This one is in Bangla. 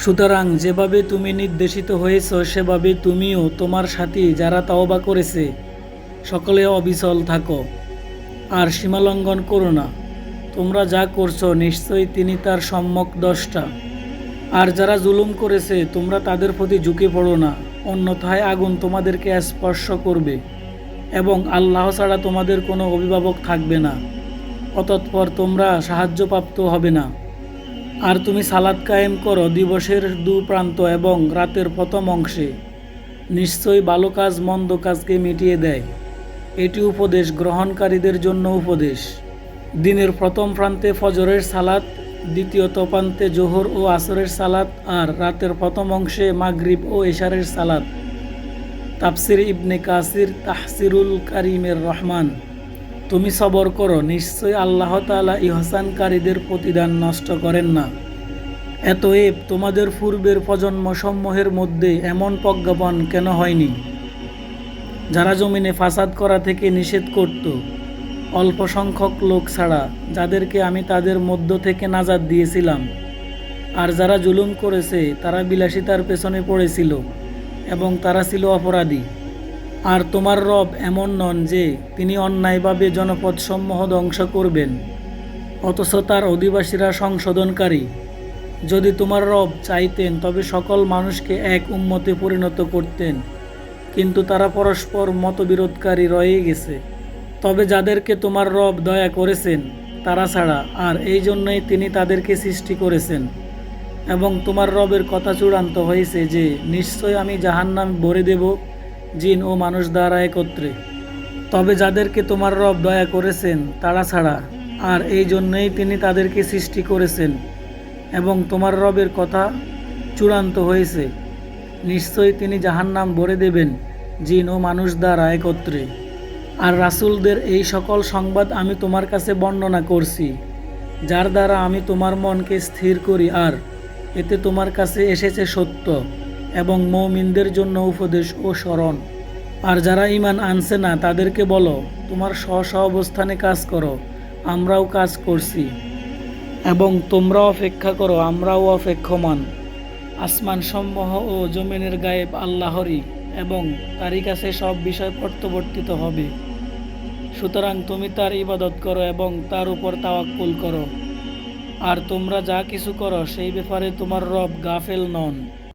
সুতরাং যেভাবে তুমি নির্দেশিত হয়েছ, সেভাবে তুমিও তোমার সাথী যারা তাওবা করেছে, সকলে অবিচল থাকো। আর সীমালঙ্ঘন করো না। তোমরা যা করছ, নিশ্চয়ই তিনি তার সম্যক দশটা। আর যারা জুলুম করেছে, তোমরা তাদের প্রতি ঝুঁকে পড়ো না। অন্যথায় আগুন তোমাদেরকে স্পর্শ করবে এবং আল্লাহ ছাড়া তোমাদের কোনো অভিভাবক থাকবে না। অতৎপর তোমরা সাহায্যপ্রাপ্ত হবে না। আর তুমি সালাদ কায়েম করো দিবসের দু প্রান্ত এবং রাতের প্রথম অংশে। নিশ্চয়ই ভালো কাজ, মন্দ কাজকে মিটিয়ে দেয়। এটি উপদেশ, গ্রহণকারীদের জন্য উপদেশ। দিনের প্রথম প্রান্তে ফজরের সালাত, দ্বিতীয়ত প্রান্তে জোহর ও আসরের সালাত, আর রাতের প্রথম অংশে মাগরিব ও এশারের সালাত। তাফসির ইবনে কাসির, তাহসিরুল কারিমের রহমান। তুমি সবর করো নিশ্চয়ই আল্লাহ তাআলা ইহসানকারীদের প্রতিদান নষ্ট করেন না। এত এতএব তোমাদের পূর্বের প্রজন্ম প্রজন্মসমূহের মধ্যে এমন প্রজ্ঞাপন কেন হয়নি? যারা জমিনে ফাসাদ করা থেকে নিষেধ করত, অল্প সংখ্যক লোক ছাড়া যাদেরকে আমি তাদের মধ্য থেকে নাজাদ দিয়েছিলাম, আর যারা জুলুম করেছে তারা বিলাসিতার পেছনে পড়েছিল এবং তারা ছিল অপরাধী। আর তোমার রব এমন নন যে তিনি অন্যায়ভাবে জনপদসমূহ ধ্বংস করবেন, অথচ তার অধিবাসীরা সংশোধনকারী। যদি তোমার রব চাইতেন, তবে সকল মানুষকে এক উম্মতে পরিণত করতেন, কিন্তু তারা পরস্পর মতবিরোধকারী রয়ে গেছে। তবে যাদেরকে তোমার রব দয়া করেছেন, তারা ছাড়া আর এই জন্যই তিনি তাদেরকে সৃষ্টি করেছেন। এবং তোমার রবের কথা চূড়ান্ত হয়েছে যে, নিশ্চয় আমি জাহান্নাম ভরে দেব জিন ও মানুষ দ্বারা একত্রে। তবে যাদেরকে তোমার রব দয়া করেছেন, তারা ছাড়া আর এই জন্যেই তিনি তাদেরকে সৃষ্টি করেছেন এবং তোমার রবের কথা চূড়ান্ত হয়েছে। নিশ্চয়ই তিনি জাহান্নাম ভরে দেবেন, জিন ও মানুষ দ্বারা একত্রে। আর রাসূলদের এই সকল সংবাদ আমি তোমার কাছে বর্ণনা করছি, যার দ্বারা আমি তোমার মনকে স্থির করি, আর এতে তোমার কাছে এসেছে সত্য। এবং মৌমিনদের জন্য উপদেশ ও স্মরণ। আর যারা ইমান আনছে না, তাদেরকে বলো, তোমার স্ব অবস্থানে কাজ করো, আমরাও কাজ করছি। এবং তোমরা অপেক্ষা করো, আমরাও অপেক্ষমান। আসমান সমূহ ও জমিনের গায়েব আল্লাহরই এবং তারই কাছে সব বিষয় প্রত্যাবর্তিত হবে। সুতরাং তুমি তার ইবাদত করো এবং তার উপর তাওয়াক্কুল করো। আর তোমরা যা কিছু করো, সেই ব্যাপারে তোমার রব গাফেল নন।